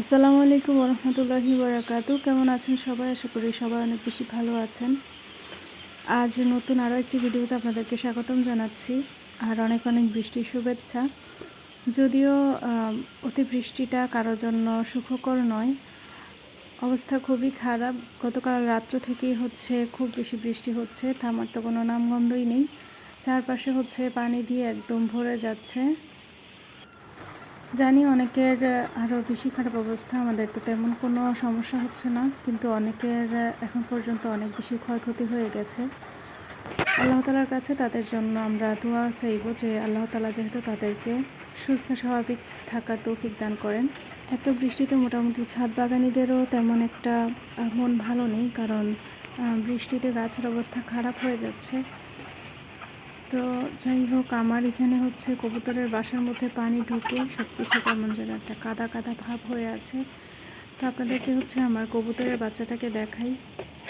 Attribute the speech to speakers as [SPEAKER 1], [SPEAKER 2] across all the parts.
[SPEAKER 1] আসসালামু আলাইকুম রহমতুল্লাহি বারাকাতু কেমন আছেন সবাই? আশা করি সবাই অনেক বেশি ভালো আছেন। আজ নতুন আরও একটি ভিডিওতে আপনাদেরকে স্বাগতম জানাচ্ছি। আর অনেক অনেক বৃষ্টির শুভেচ্ছা। যদিও অতিবৃষ্টিটা কারোর জন্য সুখকর নয়। অবস্থা খুবই খারাপ। গতকাল রাত্র থেকেই হচ্ছে খুব বেশি বৃষ্টি হচ্ছে। থামার তো কোনো নামগন্ধই নেই। চারপাশে হচ্ছে পানি দিয়ে একদম ভরে যাচ্ছে। জানি অনেকের আরও বেশি খারাপ অবস্থা, আমাদের তো তেমন কোনো সমস্যা হচ্ছে না, কিন্তু অনেকের এখন পর্যন্ত অনেক বেশি ক্ষয়ক্ষতি হয়ে গেছে। আল্লাহ তালার কাছে তাদের জন্য আমরা দোয়া চাইব যে আল্লাহ তালা যেহেতু তাদেরকে সুস্থ, স্বাভাবিক থাকার তৌফিক দান করেন। এত বৃষ্টিতে মোটামুটি ছাদ বাগানিদেরও তেমন একটা মন ভালো নেই, কারণ বৃষ্টিতে গাছের অবস্থা খারাপ হয়ে যাচ্ছে। তো যাই হোক, আমার এখানে হচ্ছে কবুতরের বাসার মধ্যে পানি ঢুকে সব কিছু কেমন যেন একটা কাদা কাদা ভাব হয়ে আছে। তো আপনাদেরকে হচ্ছে আমার কবুতরের বাচ্চাটাকে দেখাই।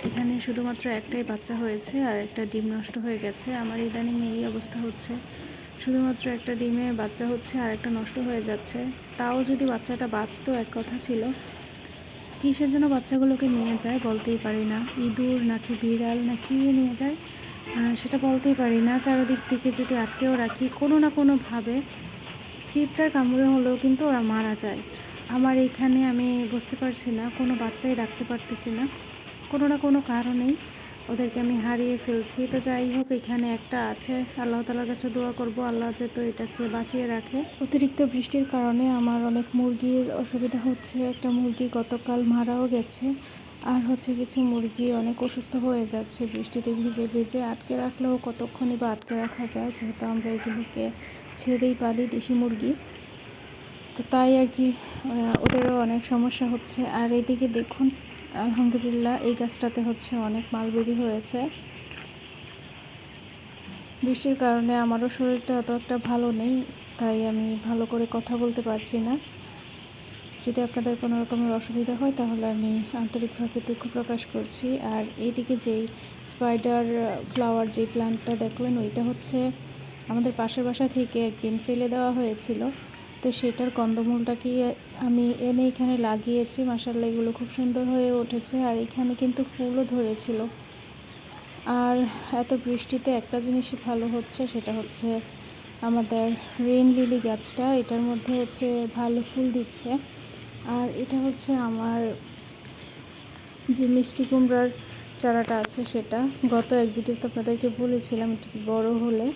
[SPEAKER 1] এখানে শুধুমাত্র একটাই বাচ্চা হয়েছে আর একটা ডিম নষ্ট হয়ে গেছে। আমার ইদানিং এই অবস্থা হচ্ছে। শুধুমাত্র একটা ডিমে বাচ্চা হচ্ছে আর একটা নষ্ট হয়ে যাচ্ছে। তাও যদি বাচ্চাটা বাঁচতো, এক কথা ছিল। কিসের যেন বাচ্চাগুলোকে নিয়ে যায় বলতেই পারি না। ইঁদুর নাকি বিড়াল না কি নিয়ে যায়। সেটা বলতেই পারি না, চারিদিক থেকে যদি আটকেও রাখি, কোনো না কোনোভাবে পিঁপড়ার কামড়ে হলেও কিন্তু ওরা মারা যায়। আমার এইখানে আমি বুঝতে পারছি না, কোনো বাচ্চাই রাখতে পারতেছি না। কোনো না কোনো কারণেই ওদেরকে আমি হারিয়ে ফেলছি। তো যাই হোক, এখানে একটা আছে। আল্লাহ তালার কাছে দোয়া করব, আল্লাহ যেহেতু এটাকে বাঁচিয়ে রাখে। অতিরিক্ত বৃষ্টির কারণে আমার অনেক মুরগির অসুবিধা হচ্ছে। একটা মুরগি গতকাল মারাও গেছে। আর হচ্ছে কিছু মুরগি অনেক অসুস্থ হয়ে যাচ্ছে, বৃষ্টিতে ভিজে ভিজে আটকে রাখলেও কতক্ষণই বা আটকে রাখা যায় যেহেতু আমরা এগুলোকে ছেড়েই পালি দেশি মুরগি। তো তাই আর কি ওদেরও অনেক সমস্যা হচ্ছে। আর এইদিকে দেখুন, আলহামদুলিল্লাহ এই গাছটাতে হচ্ছে অনেক মালবেরি হয়েছে। বৃষ্টির কারণে আমারও শরীরটা অত একটা ভালো নেই, তাই আমি ভালো করে কথা বলতে পারছি না। যদি আপনাদের কোনো রকমের অসুবিধা হয়, তাহলে আমি আন্তরিকভাবে দুঃখ প্রকাশ করছি। আর এইদিকে যেই স্পাইডার ফ্লাওয়ার যে প্ল্যান্টটা দেখলেন, ওইটা হচ্ছে আমাদের পাশের বাসা থেকে একদিন ফেলে দেওয়া হয়েছিল। তো সেটার কন্দমূলটাকে আমি এনে এখানে লাগিয়েছি। মাসাল্লা এগুলো খুব সুন্দর হয়ে উঠেছে। আর এখানে কিন্তু ফুলও ধরেছিল। আর এত বৃষ্টিতে একটা জিনিসই ভালো হচ্ছে, সেটা হচ্ছে আমাদের রেন লিলি গাছটা। এটার মধ্যে হচ্ছে ভালো ফুল দিচ্ছে। আর এটা হচ্ছে আমার যে মিষ্টি কুমড়ার চারাটা আছে সেটা। গত এক ভিডিওতে আপনাদেরকে বলেছিলাম, একটু বড় হলে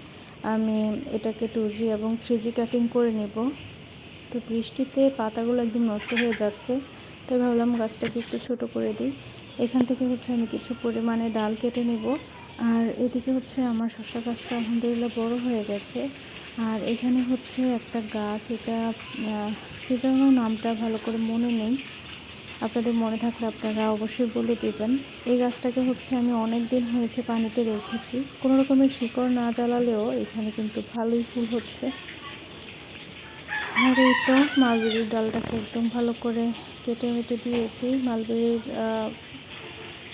[SPEAKER 1] আমি এটাকে টুজি এবং ফ্রিজি কাটিং করে নেব। তো বৃষ্টিতে পাতাগুলো একদম নষ্ট হয়ে যাচ্ছে, তাই ভাবলাম গাছটাকে একটু ছোট করে দিই। এখান থেকে হচ্ছে আমি কিছু পরিমাণে ডাল কেটে নেব। আর এদিকে হচ্ছে আমার শসা গাছটা আলহামদুলিল্লাহ বড় হয়ে গেছে। আর এখানে হচ্ছে একটা গাছ, এটা যেন নামটা ভালো করে মনে নেই। আপনাদের মনে থাকলে আপনারা অবশ্যই বলে দেবেন। এই গাছটাকে হচ্ছে আমি অনেক দিন হয়েছে পানিতে রেখেছি। কোনো রকমের শিকড় না জ্বালালেও এখানে কিন্তু ভালোই ফুল হচ্ছে। আর এই তো মালবেরির ডালটাকে একদম ভালো করে কেটে মেটে দিয়েছি। মালবেরির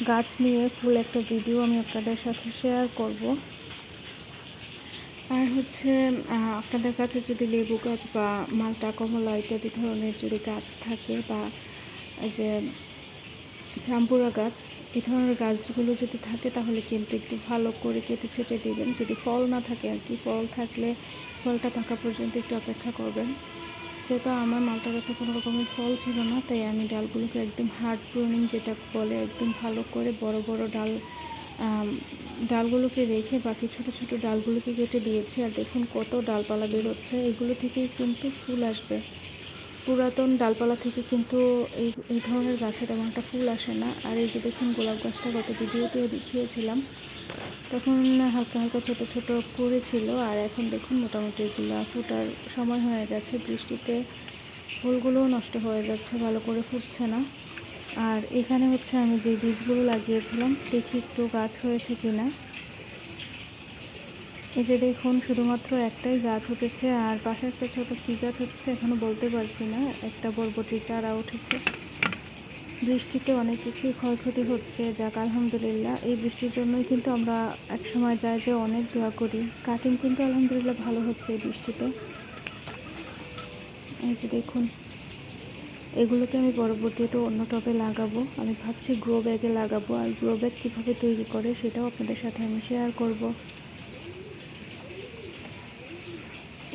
[SPEAKER 1] গাছ নিয়ে ফুল একটা ভিডিও আমি আপনাদের সাথে শেয়ার করব। আর হচ্ছে আপনাদের কাছে যদি লেবু গাছ বা মালটা, কমলা ইত্যাদি ধরনের যদি গাছ থাকে বা যে জাম্পুরা গাছ, এই ধরনের গাছগুলো যদি থাকে তাহলে কিন্তু একটু ভালো করে কেটে ছেটে দেবেন। যদি ফল না থাকে আর কি, ফল থাকলে ফলটা পাকা পর্যন্ত একটু অপেক্ষা করবেন। যেহেতু আমার মালটা গাছে কোনো রকমের ফল ছিল না, তাই আমি ডালগুলোকে একদম হার্ড প্রুনিং যেটা বলে একদম ভালো করে বড় বড় ডাল ডালগুলোকে রেখে বাকি ছোট ছোট ডালগুলোকে কেটে দিয়েছি। আর দেখুন কত ডালপালা বেরোচ্ছে। এগুলো থেকেই কিন্তু ফুল আসবে। পুরাতন ডালপালা থেকে কিন্তু এই এই ধরনের গাছে তেমন একটা ফুল আসে না। আর এই যে দেখুন গোলাপ গাছটা গত ভিডিওতেও দেখিয়েছিলাম। তখন হালকা হালকা ছোট ছোট করেছিল আর এখন দেখুন মোটামুটি এগুলো ফুটার সময় হয়ে গেছে। বৃষ্টিতে ফুলগুলোও নষ্ট হয়ে যাচ্ছে, ভালো করে ফুটছে না। আর এখানে হচ্ছে আমি যে বীজগুলো লাগিয়েছিলাম, দেখি একটু গাছ হয়েছে কি না এই যে দেখুন, শুধুমাত্র একটাই গাছ উঠেছে, আর পাশে একটা ছোটো কী গাছ উঠেছে এখনও বলতে পারছি না। একটা বরবটি চারা উঠেছে। বৃষ্টিতে অনেক কিছুই ক্ষয়ক্ষতি হচ্ছে, যাক, আলহামদুলিল্লাহ। এই বৃষ্টির জন্যই কিন্তু আমরা এক সময় যাই যে অনেক দোয়া করি। কাটিং কিন্তু আলহামদুলিল্লাহ ভালো হচ্ছে এই বৃষ্টিতে। এই যে দেখুন এগুলোকে আমি পরবর্তীতে অন্য টবে লাগাবো। আমি ভাবছি গ্রো ব্যাগে লাগাবো। আর গ্রো ব্যাগ কীভাবে তৈরি করে সেটাও আপনাদের সাথে আমি শেয়ার করব।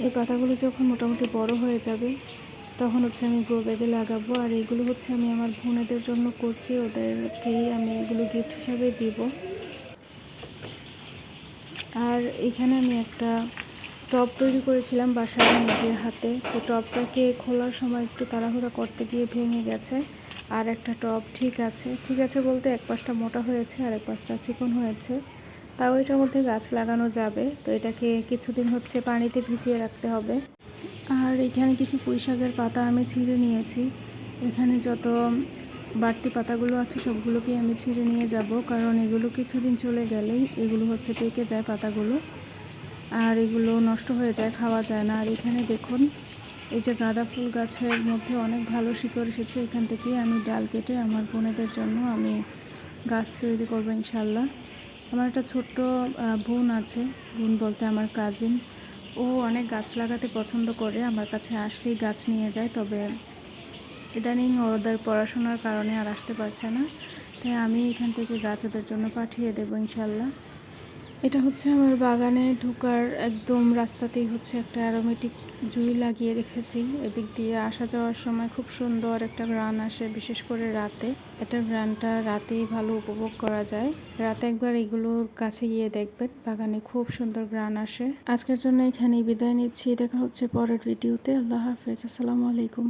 [SPEAKER 1] এই পাতাগুলো যখন মোটামুটি বড় হয়ে যাবে, তখন হচ্ছে আমি গ্রো ব্যাগে লাগাবো। আর এগুলো হচ্ছে আমি আমার বোনেদের জন্য করছি। ওদেরকেই আমি এগুলো গিফট হিসাবে দিব। আর এখানে আমি একটা টপ তৈরি করেছিলাম বাসায় নিজের হাতে। তো টপটাকে খোলার সময় একটু তাড়াহুড়া করতে গিয়ে ভেঙে গেছে। আর একটা টপ ঠিক আছে। ঠিক আছে বলতে এক পাশটা মোটা হয়েছে আর এক পাশটা চিকন হয়েছে। তাও এটার মধ্যে গাছ লাগানো যাবে। তো এটাকে কিছুদিন হচ্ছে পানিতে ভিজিয়ে রাখতে হবে। আর এখানে কিছু পুঁইশাকের পাতা আমি ছিঁড়ে নিয়েছি। এখানে যত বাড়তি পাতাগুলো আছে সবগুলোকেই আমি ছিঁড়ে নিয়ে যাব। কারণ এগুলো কিছুদিন চলে গেলেই এগুলো হচ্ছে পেকে যায় পাতাগুলো। আর এগুলো নষ্ট হয়ে যায়, খাওয়া যায় না। আর এখানে দেখুন, এই যে গাঁদা ফুল গাছের মধ্যে অনেক ভালো শিকড় এসেছে। এখান থেকেই আমি ডাল কেটে আমার বোনেদের জন্য আমি গাছ তৈরি করব ইনশাল্লাহ আমার একটা ছোট্ট বোন আছে, বোন বলতে আমার কাজিন ও অনেক গাছ লাগাতে পছন্দ করে, আমার কাছে আসলেই গাছ নিয়ে যায়, তবে ইদানিং ওদের পড়াশোনার কারণে আর আসতে পারছে না। তাই আমি এখান থেকে গাছ ওদের জন্য পাঠিয়ে দেবো ইনশাল্লাহ এটা হচ্ছে আমার বাগানে ঢোকার একদম রাস্তাতেই হচ্ছে একটা অ্যারোমেটিক জুই লাগিয়ে রেখেছি। এদিক দিয়ে আসা যাওয়ার সময় খুব সুন্দর একটা গ্রান আসে, বিশেষ করে রাতে। এটা গ্রানটা রাতেই ভালো উপভোগ করা যায়। রাতে একবার এগুলোর কাছে গিয়ে দেখবেন, বাগানে খুব সুন্দর গ্রান আসে। আজকের জন্য এখানেই বিদায় নিচ্ছি। দেখা হচ্ছে পরের ভিডিওতে আল্লাহ হাফেজ। আসসালামু আলাইকুম।